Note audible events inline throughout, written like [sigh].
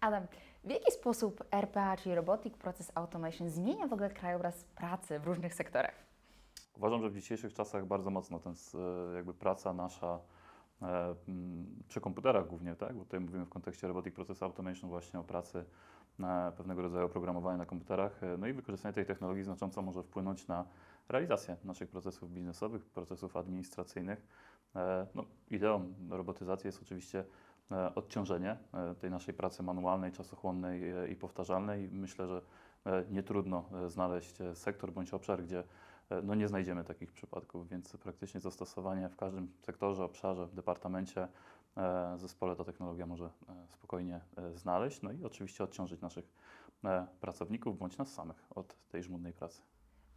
Adam, w jaki sposób RPA, czyli Robotic Process Automation, zmienia w ogóle krajobraz pracy w różnych sektorach? Uważam, że w dzisiejszych czasach bardzo mocno ten, e, jakby praca nasza e, przy komputerach głównie, tak? bo tutaj mówimy w kontekście Robotic Process Automation właśnie o pracy na pewnego rodzaju oprogramowania na komputerach. E, No i wykorzystanie tej technologii znacząco może wpłynąć na realizację naszych procesów biznesowych, procesów administracyjnych. No, ideą robotyzacji jest oczywiście odciążenie e, tej naszej pracy manualnej, czasochłonnej e, i powtarzalnej. Myślę, że e, nie trudno e, znaleźć e, sektor bądź obszar, gdzie E, no nie znajdziemy takich przypadków, więc praktycznie zastosowanie w każdym sektorze, obszarze, departamencie, e, zespole ta technologia może e, spokojnie e, znaleźć, no i oczywiście odciążyć naszych e, pracowników bądź nas samych od tej żmudnej pracy.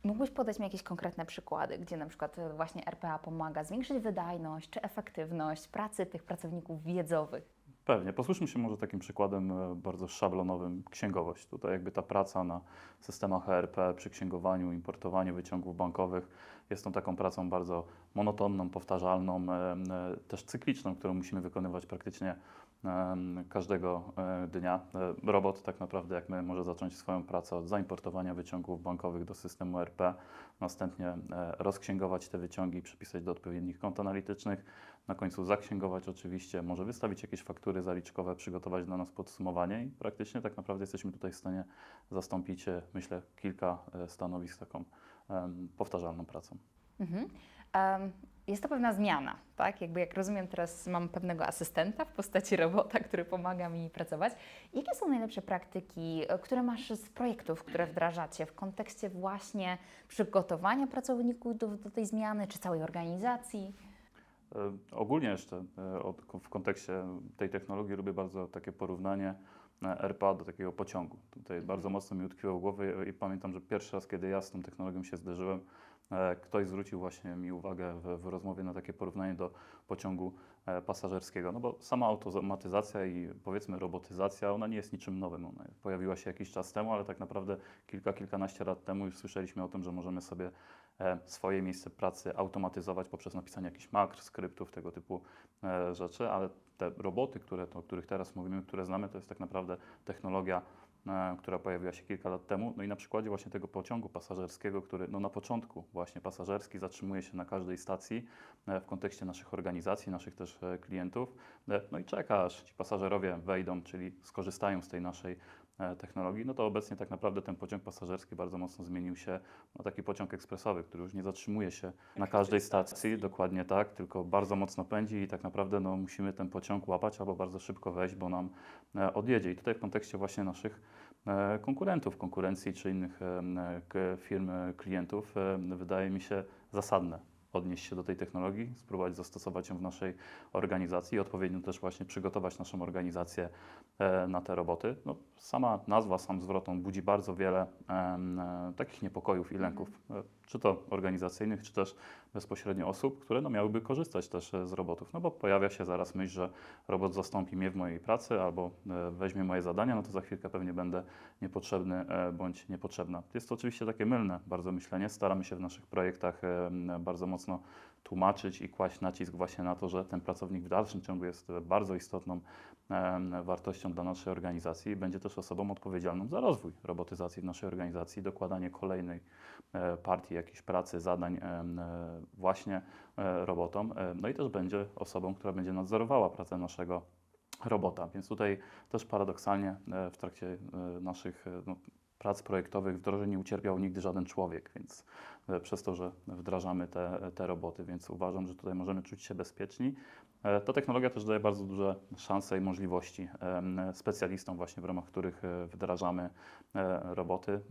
Mógłbyś podać mi jakieś konkretne przykłady, gdzie na przykład e, właśnie RPA pomaga zwiększyć wydajność czy efektywność pracy tych pracowników wiedzowych? Pewnie. Posłuchajmy się może takim przykładem e, bardzo szablonowym księgowość. Tutaj jakby ta praca na systemach ERP przy księgowaniu, importowaniu wyciągów bankowych jest tą taką pracą bardzo monotonną, powtarzalną, e, też cykliczną, którą musimy wykonywać praktycznie każdego e, dnia. E, Robot tak naprawdę jak my może zacząć swoją pracę od zaimportowania wyciągów bankowych do systemu ERP, następnie e, rozksięgować te wyciągi, przypisać do odpowiednich kont analitycznych, na końcu zaksięgować oczywiście, może wystawić jakieś faktury zaliczkowe, przygotować dla nas podsumowanie i praktycznie tak naprawdę jesteśmy tutaj w stanie zastąpić, e, myślę, kilka e, stanowisk taką powtarzalną pracą. Mhm. Em, jest to pewna zmiana, tak? Jakby jak rozumiem, teraz mam pewnego asystenta w postaci robota, który pomaga mi pracować. Jakie są najlepsze praktyki, e, które masz z projektów, które wdrażacie w kontekście właśnie przygotowania pracowników do, do tej zmiany, czy całej organizacji? E, Ogólnie jeszcze e, w kontekście tej technologii lubię bardzo takie porównanie RPA do takiego pociągu. Tutaj bardzo mocno mi utkwiło w głowie i pamiętam, że pierwszy raz, kiedy ja z tą technologią się zderzyłem, ktoś zwrócił właśnie mi uwagę w, w rozmowie na takie porównanie do pociągu e, pasażerskiego. No bo sama automatyzacja i powiedzmy robotyzacja, ona nie jest niczym nowym. Ona pojawiła się jakiś czas temu, ale tak naprawdę kilka, kilkanaście lat temu już słyszeliśmy o tym, że możemy sobie e, swoje miejsce pracy automatyzować poprzez napisanie jakichś makr, skryptów, tego typu e, rzeczy, ale te roboty, które, o których teraz mówimy, które znamy, to jest tak naprawdę technologia, e, która pojawiła się kilka lat temu. No i na przykładzie właśnie tego pociągu pasażerskiego, który no na początku właśnie pasażerski zatrzymuje się na każdej stacji e, w kontekście naszych organizacji, naszych też e, klientów. E, No i czeka, aż ci pasażerowie wejdą, czyli skorzystają z tej naszej e, technologii, no to obecnie tak naprawdę ten pociąg pasażerski bardzo mocno zmienił się na taki pociąg ekspresowy, który już nie zatrzymuje się na każdej stacji, dokładnie tak, tylko bardzo mocno pędzi i tak naprawdę no, musimy ten pociąg łapać albo bardzo szybko wejść, bo nam e, odjedzie. I tutaj w kontekście właśnie naszych e, konkurentów, konkurencji czy innych e, firm, e, klientów, e, wydaje mi się zasadne odnieść się do tej technologii, spróbować zastosować ją w naszej organizacji i odpowiednio też właśnie przygotować naszą organizację e, na te roboty. No, sama nazwa, sam zwrot, on budzi bardzo wiele e, takich niepokojów i lęków, e, czy to organizacyjnych, czy też bezpośrednio osób, które no, miałyby korzystać też e, z robotów. No bo pojawia się zaraz myśl, że robot zastąpi mnie w mojej pracy albo e, weźmie moje zadania, no to za chwilkę pewnie będę niepotrzebny e, bądź niepotrzebna. Jest to oczywiście takie mylne bardzo myślenie. Staramy się w naszych projektach bardzo mocno tłumaczyć i kłaść nacisk właśnie na to, że ten pracownik w dalszym ciągu jest bardzo istotną wartością dla naszej organizacji i będzie też osobą odpowiedzialną za rozwój robotyzacji w naszej organizacji, dokładanie kolejnej e, partii jakiejś pracy, zadań e, właśnie e, robotom. E, No i też będzie osobą, która będzie nadzorowała pracę naszego robota. Więc tutaj też paradoksalnie e, w trakcie e, naszych e, no, prac projektowych wdrożeń nie ucierpiał nigdy żaden człowiek, więc e, przez to, że wdrażamy te, te roboty, więc uważam, że tutaj możemy czuć się bezpieczni. E, Ta technologia też daje bardzo duże szanse i możliwości specjalistom właśnie, w ramach których e, wdrażamy e, roboty,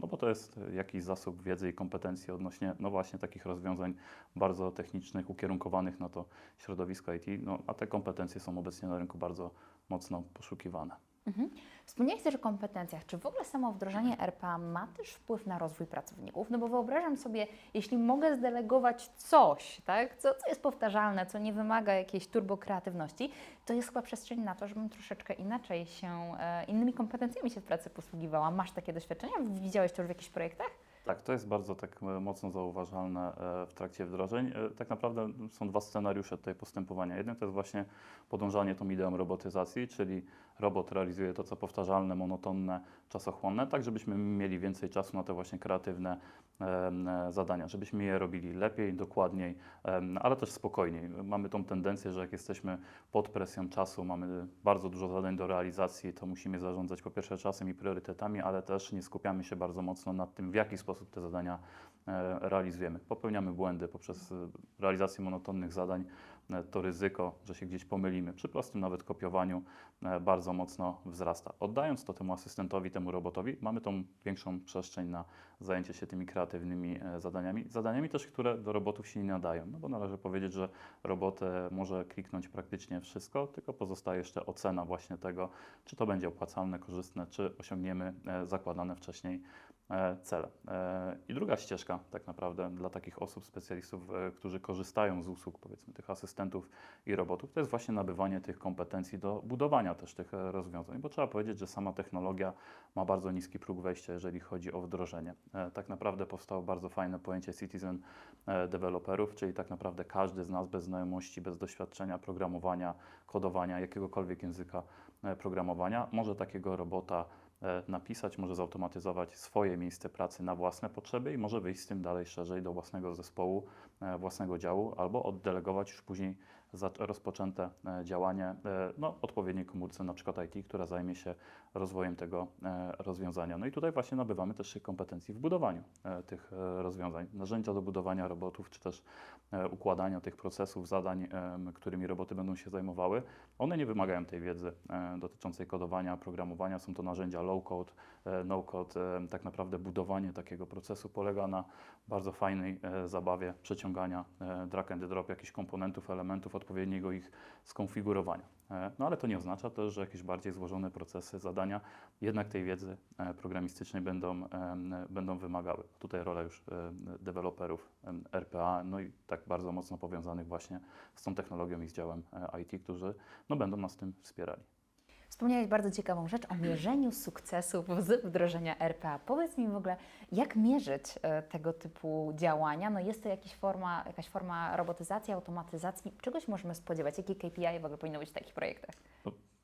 no bo to jest jakiś zasób wiedzy i kompetencji odnośnie no właśnie takich rozwiązań bardzo technicznych, ukierunkowanych na to środowisko IT, no, a te kompetencje są obecnie na rynku bardzo mocno poszukiwane. Mhm. Wspomniałeś też o kompetencjach. Czy w ogóle samo wdrożenie RPA ma też wpływ na rozwój pracowników? No bo wyobrażam sobie, jeśli mogę zdelegować coś, tak, co, co jest powtarzalne, co nie wymaga jakiejś turbokreatywności, to jest chyba przestrzeń na to, żebym troszeczkę inaczej się, e, innymi kompetencjami się w pracy posługiwała. Masz takie doświadczenia? Widziałeś to już w jakichś projektach? Tak, to jest bardzo tak e, mocno zauważalne e, w trakcie wdrożeń. E, Tak naprawdę są dwa scenariusze tutaj postępowania. Jeden to jest właśnie podążanie tą ideą robotyzacji, czyli robot realizuje to, co powtarzalne, monotonne, czasochłonne, tak żebyśmy mieli więcej czasu na te właśnie kreatywne zadania, żebyśmy je robili lepiej, dokładniej, ale też spokojniej. Mamy tą tendencję, że jak jesteśmy pod presją czasu, mamy bardzo dużo zadań do realizacji, to musimy zarządzać po pierwsze czasem i priorytetami, ale też nie skupiamy się bardzo mocno nad tym, w jaki sposób te zadania e, realizujemy. Popełniamy błędy poprzez e, realizację monotonnych zadań. E, To ryzyko, że się gdzieś pomylimy, przy prostym nawet kopiowaniu, e, bardzo mocno wzrasta. Oddając to temu asystentowi, temu robotowi, mamy tą większą przestrzeń na zajęcie się tymi kreatywnymi e, zadaniami. Zadaniami też, które do robotów się nie nadają, no bo należy powiedzieć, że robot może kliknąć praktycznie wszystko, tylko pozostaje jeszcze ocena właśnie tego, czy to będzie opłacalne, korzystne, czy osiągniemy zakładane wcześniej cele. E, I druga ścieżka tak naprawdę dla takich osób, specjalistów, e, którzy korzystają z usług powiedzmy tych asystentów i robotów, to jest właśnie nabywanie tych kompetencji do budowania też tych e, rozwiązań, bo trzeba powiedzieć, że sama technologia ma bardzo niski próg wejścia, jeżeli chodzi o wdrożenie. Tak naprawdę powstało bardzo fajne pojęcie citizen developerów, czyli tak naprawdę każdy z nas bez znajomości, bez doświadczenia programowania, kodowania, jakiegokolwiek języka programowania może takiego robota napisać, może zautomatyzować swoje miejsce pracy na własne potrzeby i może wyjść z tym dalej szerzej do własnego zespołu, e, własnego działu albo oddelegować już później rozpoczęte e, działanie e, no, odpowiedniej komórce, na przykład IT, która zajmie się rozwojem tego e, rozwiązania. No i tutaj właśnie nabywamy też kompetencji w budowaniu tych rozwiązań, narzędzia do budowania robotów, czy też układania tych procesów, zadań, którymi roboty będą się zajmowały. One nie wymagają tej wiedzy dotyczącej kodowania, programowania. Są to narzędzia low-code, no-code. E, tak naprawdę budowanie takiego procesu polega na bardzo fajnej e, zabawie przeciągania e, drag and drop jakichś komponentów, elementów, odpowiedniego ich skonfigurowania. E, no ale to nie oznacza też, że jakieś bardziej złożone procesy, zadania jednak tej wiedzy e, programistycznej będą, będą wymagały. Tutaj rola już e, deweloperów RPA, no i tak bardzo mocno powiązanych właśnie z tą technologią i z działem e, IT, którzy no, będą nas w tym wspierali. Wspomniałeś bardzo ciekawą rzecz o mierzeniu sukcesów z wdrożenia RPA. Powiedz mi w ogóle, jak mierzyć e, tego typu działania? No jest to jakaś forma, jakaś forma robotyzacji, automatyzacji? Czegoś możemy spodziewać? Jakie KPI w ogóle powinno być w takich projektach?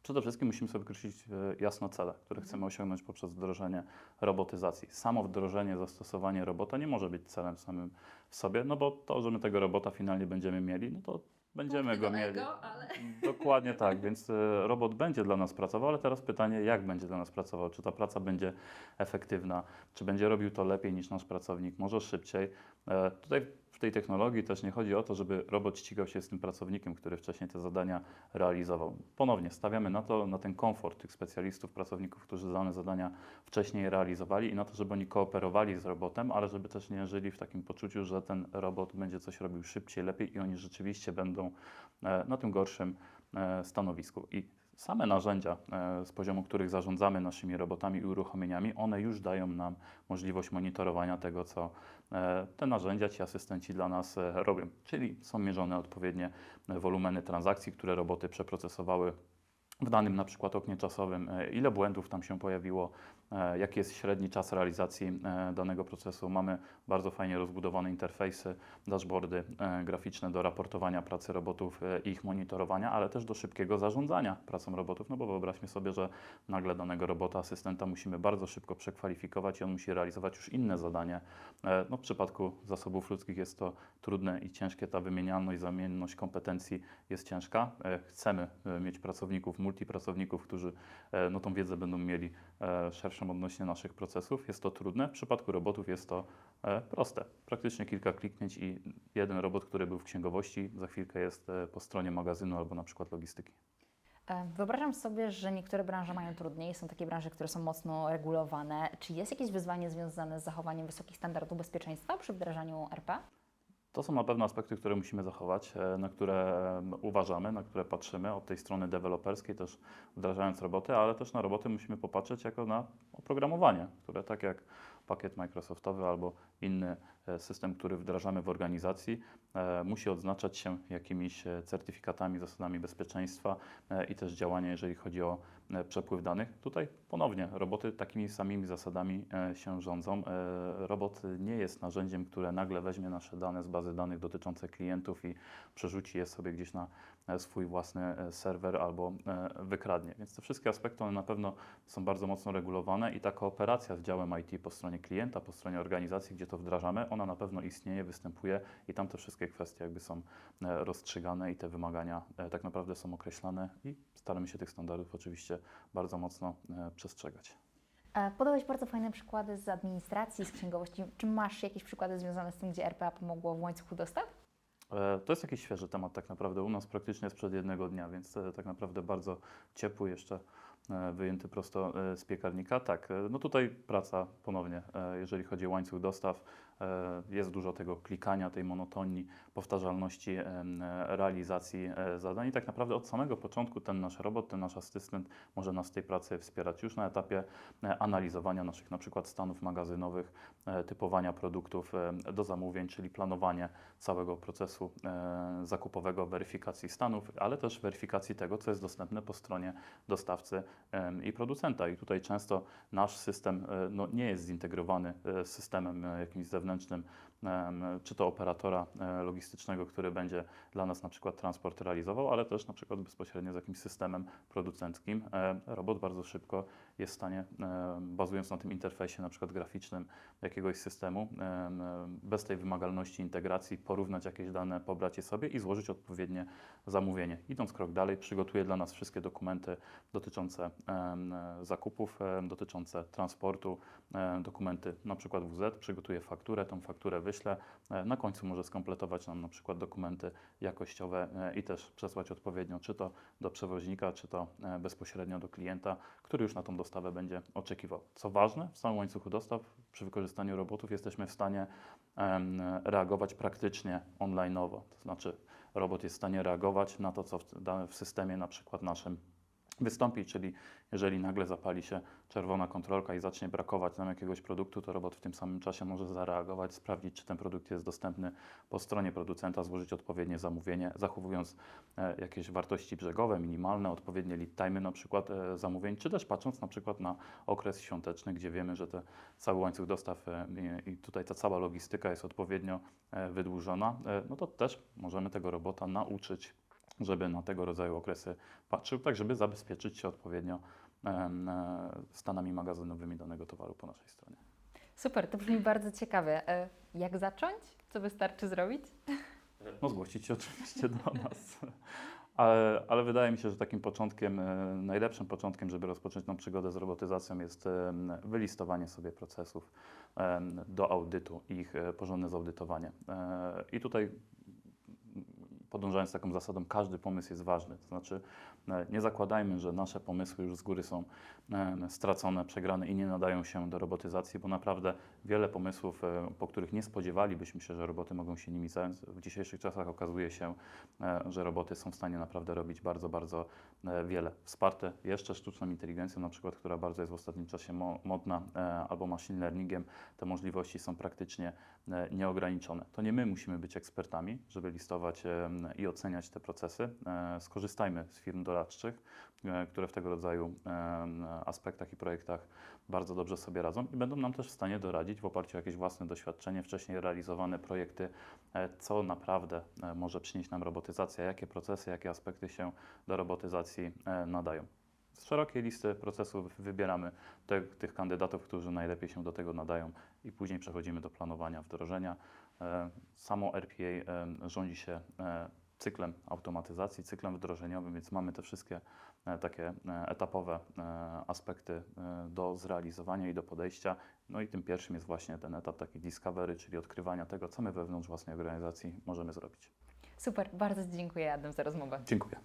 Przede wszystkim musimy sobie określić e, jasno cele, które chcemy osiągnąć poprzez wdrożenie robotyzacji. Samo wdrożenie, zastosowanie robota nie może być celem samym w sobie, no bo to, że my tego robota finalnie będziemy mieli, no to będziemy go mieli. ego, ale- [laughs] Dokładnie tak, więc e, robot będzie dla nas pracował, ale teraz pytanie, jak będzie dla nas pracował? Czy ta praca będzie efektywna? Czy będzie robił to lepiej niż nasz pracownik? Może szybciej? E, Tutaj tej technologii też nie chodzi o to, żeby robot ścigał się z tym pracownikiem, który wcześniej te zadania realizował. Ponownie stawiamy na to, na ten komfort tych specjalistów, pracowników, którzy dane zadania wcześniej realizowali i na to, żeby oni kooperowali z robotem, ale żeby też nie żyli w takim poczuciu, że ten robot będzie coś robił szybciej, lepiej i oni rzeczywiście będą e, na tym gorszym e, stanowisku. I same narzędzia, e, z poziomu których zarządzamy naszymi robotami i uruchomieniami, one już dają nam możliwość monitorowania tego, co e, te narzędzia, ci asystenci dla nas e, robią. Czyli są mierzone odpowiednie wolumeny transakcji, które roboty przeprocesowały w danym na przykład oknie czasowym, ile błędów tam się pojawiło, jaki jest średni czas realizacji e, danego procesu. Mamy bardzo fajnie rozbudowane interfejsy, dashboardy e, graficzne do raportowania pracy robotów e, i ich monitorowania, ale też do szybkiego zarządzania pracą robotów, no bo wyobraźmy sobie, że nagle danego robota, asystenta musimy bardzo szybko przekwalifikować i on musi realizować już inne zadanie. E, No, w przypadku zasobów ludzkich jest to trudne i ciężkie, ta wymienialność, zamienność kompetencji jest ciężka. E, Chcemy e, mieć pracowników, multipracowników, którzy e, no, tą wiedzę będą mieli e, szerszą odnośnie naszych procesów. Jest to trudne. W przypadku robotów jest to e, proste. Praktycznie kilka kliknięć i jeden robot, który był w księgowości, za chwilkę jest e, po stronie magazynu albo na przykład logistyki. E, Wyobrażam sobie, że niektóre branże mają trudniej, są takie branże, które są mocno regulowane. Czy jest jakieś wyzwanie związane z zachowaniem wysokich standardów bezpieczeństwa przy wdrażaniu RPA? To są na pewno aspekty, które musimy zachować, e, na które uważamy, na które patrzymy od tej strony deweloperskiej, też wdrażając roboty, ale też na roboty musimy popatrzeć jako na oprogramowanie, które tak jak pakiet Microsoftowy albo inny e, system, który wdrażamy w organizacji, e, musi odznaczać się jakimiś certyfikatami, zasadami bezpieczeństwa i też działania, jeżeli chodzi o przepływ danych. Tutaj ponownie roboty takimi samymi zasadami e, się rządzą. E, Robot nie jest narzędziem, które nagle weźmie nasze dane z bazy danych dotyczące klientów i przerzuci je sobie gdzieś na e, swój własny e, serwer albo e, wykradnie. Więc te wszystkie aspekty one na pewno są bardzo mocno regulowane i ta kooperacja z działem IT po stronie klienta, po stronie organizacji, gdzie to wdrażamy, ona na pewno istnieje, występuje i tam te wszystkie kwestie jakby są e, rozstrzygane i te wymagania e, tak naprawdę są określane i staramy się tych standardów oczywiście bardzo mocno e, przestrzegać. E, Podałeś bardzo fajne przykłady z administracji, z księgowości. Czy masz jakieś przykłady związane z tym, gdzie RPA pomogło w łańcuchu dostaw? E, To jest jakiś świeży temat tak naprawdę u nas praktycznie sprzed jednego dnia, więc tak naprawdę bardzo ciepły jeszcze wyjęty prosto z piekarnika. Tak, no tutaj praca ponownie, jeżeli chodzi o łańcuch dostaw, jest dużo tego klikania, tej monotonii, powtarzalności e, realizacji e, zadań i tak naprawdę od samego początku ten nasz robot, ten nasz asystent może nas w tej pracy wspierać już na etapie e, analizowania naszych na przykład stanów magazynowych, e, typowania produktów e, do zamówień, czyli planowanie całego procesu e, zakupowego, weryfikacji stanów, ale też weryfikacji tego, co jest dostępne po stronie dostawcy i producenta. I tutaj często nasz system e, no, nie jest zintegrowany e, z systemem e, jakimś zewnętrznym, em, czy to operatora e, logistycznego, który będzie dla nas na przykład transport realizował, ale też na przykład bezpośrednio z jakimś systemem producenckim. E, Robot bardzo szybko jest w stanie, e, bazując na tym interfejsie na przykład graficznym jakiegoś systemu, em, bez tej wymagalności integracji, porównać jakieś dane, pobrać je sobie i złożyć odpowiednie zamówienie. Idąc krok dalej, przygotuje dla nas wszystkie dokumenty dotyczące zakupów, dotyczące transportu, dokumenty na przykład WZ, przygotuje fakturę, tą fakturę wyślę, e, na końcu może skompletować nam na przykład dokumenty jakościowe e, i też przesłać odpowiednio, czy to do przewoźnika, czy to e, bezpośrednio do klienta, który już na tą dostawę będzie oczekiwał. Co ważne, w samym łańcuchu dostaw przy wykorzystaniu robotów jesteśmy w stanie reagować praktycznie online'owo. To znaczy robot jest w stanie reagować na to, co w, w systemie na przykład naszym wystąpi, czyli jeżeli nagle zapali się czerwona kontrolka i zacznie brakować nam jakiegoś produktu, to robot w tym samym czasie może zareagować, sprawdzić, czy ten produkt jest dostępny po stronie producenta, złożyć odpowiednie zamówienie, zachowując e, jakieś wartości brzegowe, minimalne, odpowiednie lead time na przykład e, zamówień, czy też patrząc na przykład na okres świąteczny, gdzie wiemy, że te, cały łańcuch dostaw e, i, tutaj ta cała logistyka jest odpowiednio wydłużona, no to też możemy tego robota nauczyć żeby na tego rodzaju okresy patrzył, tak żeby zabezpieczyć się odpowiednio e, stanami magazynowymi danego towaru po naszej stronie. Super, to brzmi bardzo ciekawie. E, Jak zacząć? Co wystarczy zrobić? No zgłosić się oczywiście do nas. Ale, ale wydaje mi się, że takim początkiem, e, najlepszym początkiem, żeby rozpocząć tą przygodę z robotyzacją jest wylistowanie sobie procesów do audytu i ich porządne zaudytowanie. I tutaj podążając taką zasadą, każdy pomysł jest ważny. To znaczy, e, nie zakładajmy, że nasze pomysły już z góry są em, stracone, przegrane i nie nadają się do robotyzacji, bo naprawdę wiele pomysłów, e, po których nie spodziewalibyśmy się, że roboty mogą się nimi zająć, w dzisiejszych czasach okazuje się, e, że roboty są w stanie naprawdę robić bardzo, bardzo e, wiele. Wsparte jeszcze sztuczną inteligencją, na przykład, która bardzo jest w ostatnim czasie mo- modna, e, albo machine learningiem, te możliwości są praktycznie e, nieograniczone. To nie my musimy być ekspertami, żeby listować i oceniać te procesy. E, Skorzystajmy z firm doradczych, e, które w tego rodzaju aspektach i projektach bardzo dobrze sobie radzą i będą nam też w stanie doradzić w oparciu o jakieś własne doświadczenie, wcześniej realizowane projekty, e, co naprawdę może przynieść nam robotyzacja, jakie procesy, jakie aspekty się do robotyzacji nadają. Z szerokiej listy procesów wybieramy te, tych kandydatów, którzy najlepiej się do tego nadają i później przechodzimy do planowania, wdrożenia. Samo RPA rządzi się cyklem automatyzacji, cyklem wdrożeniowym, więc mamy te wszystkie e, takie e, etapowe e, aspekty do zrealizowania i do podejścia. No i tym pierwszym jest właśnie ten etap taki discovery, czyli odkrywania tego, co my wewnątrz własnej organizacji możemy zrobić. Super, bardzo dziękuję Adam za rozmowę. Dziękuję.